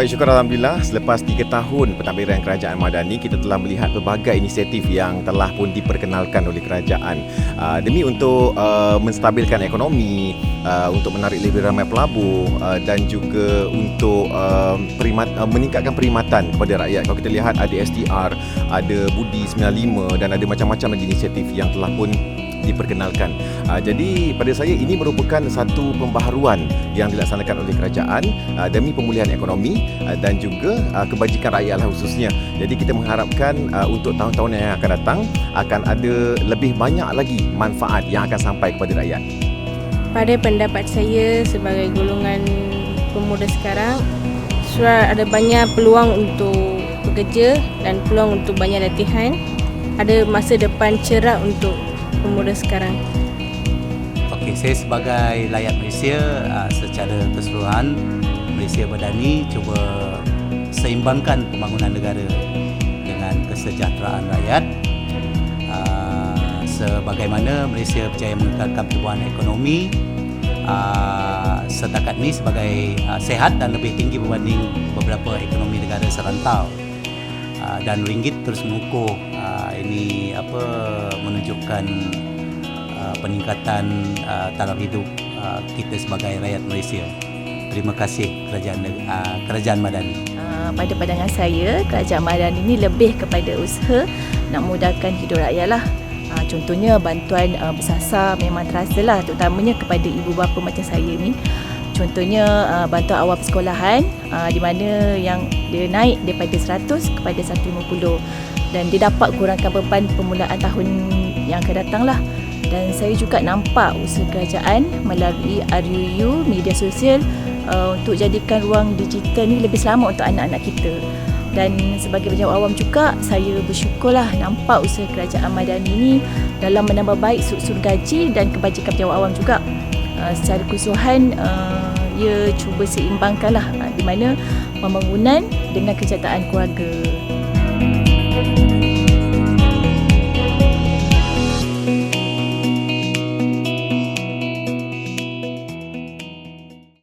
Baik, syukur Alhamdulillah selepas 3 tahun pentadbiran Kerajaan Madani kita telah melihat pelbagai inisiatif yang telah pun diperkenalkan oleh kerajaan uh, demi untuk uh, menstabilkan ekonomi, uh, untuk menarik lebih ramai pelabur uh, dan juga untuk uh, perimat, uh, meningkatkan perkhidmatan kepada rakyat. Kalau kita lihat ada STR, ada Budi 95 dan ada macam-macam lagi inisiatif yang telah pun diperkenalkan. Uh, jadi pada saya ini merupakan satu pembaharuan yang dilaksanakan oleh kerajaan uh, demi pemulihan ekonomi uh, dan juga uh, kebajikan rakyat lah khususnya. Jadi kita mengharapkan uh, untuk tahun-tahun yang akan datang akan ada lebih banyak lagi manfaat yang akan sampai kepada rakyat. Pada pendapat saya sebagai golongan pemuda sekarang, sudah ada banyak peluang untuk bekerja dan peluang untuk banyak latihan. Ada masa depan cerah untuk pemuda sekarang. Okey, saya sebagai rakyat Malaysia uh, secara keseluruhan Malaysia Madani cuba seimbangkan pembangunan negara dengan kesejahteraan rakyat. Uh, sebagaimana Malaysia berjaya mengekalkan pertumbuhan ekonomi uh, setakat ini sebagai sehat dan lebih tinggi berbanding beberapa ekonomi negara serantau. Dan ringgit terus mengukuh uh, ini apa menunjukkan uh, peningkatan uh, taraf hidup uh, kita sebagai rakyat Malaysia. Terima kasih kerajaan uh, kerajaan Madani. Uh, pada pandangan saya, kerajaan Madani ini lebih kepada usaha nak mudahkan hidup rakyat lah. Uh, contohnya bantuan uh, bersasar memang terasa lah terutamanya kepada ibu bapa macam saya ni. Contohnya uh, bantuan awal persekolahan uh, di mana yang dia naik daripada 100 kepada 150 dan dia dapat kurangkan beban permulaan tahun yang akan datang lah. Dan saya juga nampak usaha kerajaan melalui RUU, media sosial uh, untuk jadikan ruang digital ni lebih selamat untuk anak-anak kita. Dan sebagai pejabat awam juga, saya bersyukurlah nampak usaha kerajaan Madani ni dalam menambah baik struktur gaji dan kebajikan pejabat awam juga. Uh, secara keseluruhan, uh, ia cuba seimbangkan lah uh, di mana pembangunan dengan kesejahteraan keluarga